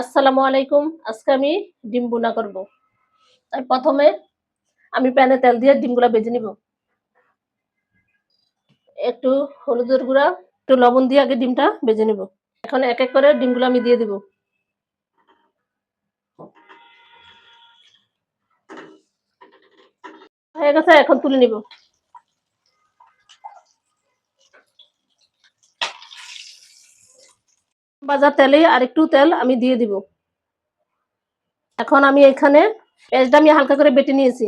আসসালামু আলাইকুম। আজকে আমি ডিম বুনা করব। তাই প্রথমে আমি প্যানে তেল দিয়ে ডিমগুলা ভেজে নিব। একটু হলুদের গুঁড়া, একটু লবণ দিয়ে আগে ডিমটা বেজে নিব। এখন এক এক করে ডিমগুলো আমি দিয়ে দিব। হয়ে গেছে, এখন তুলে নিব। ভাজা তেলে আর একটু তেল আমি দিয়ে দিব। এখন আমি এখানে পেঁয়াজটা আমি হালকা করে বেটে নিয়েছি।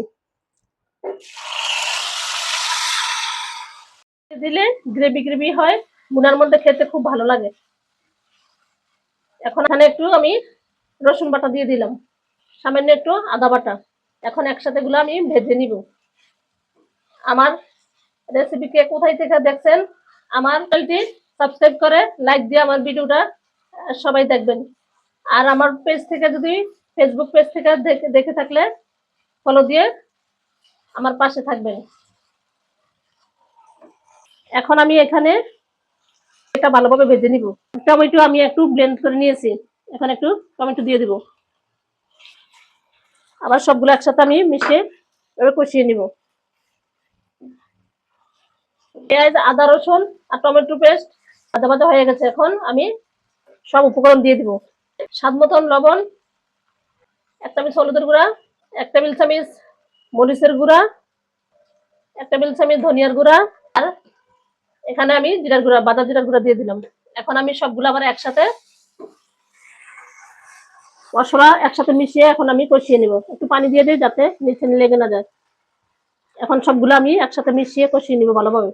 দিলে গ্রেভি গ্রেভি হয়, মুনার মধ্যে খেতে খুব ভালো লাগে। এখন এখানে একটু আমি রসুন বাটা দিয়ে দিলাম। সামান্য একটু আদা বাটা। এখন একসাথে গুলো আমি ভেজে নিব। আমার রেসিপি কে কোথায় থেকে দেখছেন, আমার চ্যানেলটি সাবস্ক্রাইব করে লাইক দিয়ে আমার ভিডিওটা সবাই দেখবেন। আর আমার পেজ থেকে যদি ফেসবুক পেজ থেকে দেখে থাকলে ফলো দিয়ে আমার পাশে থাকবেন। এখন আমি এখানে এটা ভালোভাবে ভেজে নিব। টমেটো আমি একটু ব্লেন্ড করে নিয়েছি। এখন একটু টমেটো দিয়ে দিব। আবার সবগুলো একসাথে আমি মিশিয়ে এবার কষিয়ে নিব। পেঁয়াজ, আদা, রসুন আর টমেটো পেস্ট আদা বাদা হয়ে গেছে। এখন আমি সব উপকরণ দিয়ে দিব। স্বাদ মতন লবণ, এক চামচ হলুদের গুঁড়া, এক টেবিল চামচ মরিচের গুঁড়া, এক টেবিল চামচ ধনিয়ার গুঁড়া, আর এখানে আমি জিরার গুঁড়া বাদা জিরার গুঁড়া দিয়ে দিলাম। এখন আমি সবগুলো আবার একসাথে মশলা একসাথে মিশিয়ে এখন আমি কষিয়ে নিব। একটু পানি দিয়ে দিই যাতে নিচে লেগে না যায়। এখন সবগুলো আমি একসাথে মিশিয়ে কষিয়ে নিব ভালোভাবে।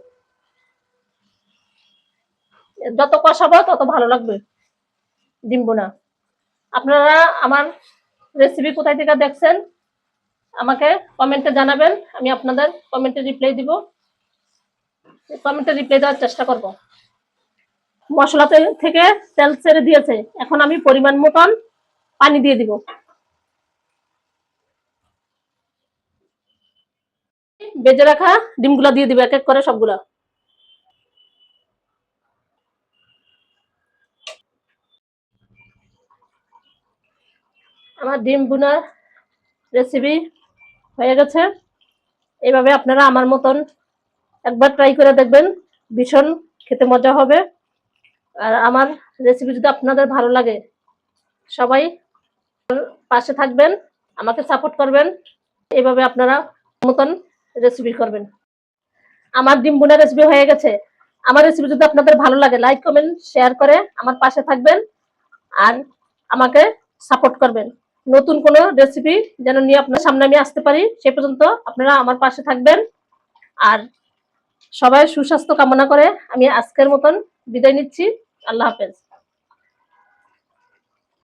যত কষাবো তত ভালো লাগবে। ডিম বোনা আপনারা আমার রেসিপি কোথায় থেকে দেখছেন, আমাকে কমেন্টে জানাবেন, আমি আপনাদের কমেন্টে রিপ্লাই দিব। কমেন্টে রিপ্লাই দেওয়ার চেষ্টা করব। মশলা তেল থেকে তেল ছেড়ে দিয়েছে, এখন আমি পরিমাণ মতন পানি দিয়ে দিব। বেজে রাখা ডিমগুলা দিয়ে দিব, এক এক করে সবগুলা। আমার ডিম বোনার রেসিপি হয়ে গেছে। এইভাবে আপনারা আমার মতন একবার ট্রাই করে দেখবেন, ভীষণ খেতে মজা হবে। আর আমার রেসিপি যদি আপনাদের ভালো লাগে, সবাই পাশে থাকবেন, আমাকে সাপোর্ট করবেন। এইভাবে আপনারা মতন রেসিপি করবেন। আমার ডিম বোনার রেসিপি হয়ে গেছে। আমার রেসিপি যদি আপনাদের ভালো লাগে লাইক কমেন্ট শেয়ার করে আমার পাশে থাকবেন আর আমাকে সাপোর্ট করবেন। নতুন কোনো রেসিপি যেন নিয়ে আপনার সামনে আমি আসতে পারি, সে পর্যন্ত আপনারা আমার পাশে থাকবেন। আর সবাই সুস্বাস্থ্য কামনা করে আমি আজকের মতন বিদায় নিচ্ছি। আল্লাহ হাফেজ।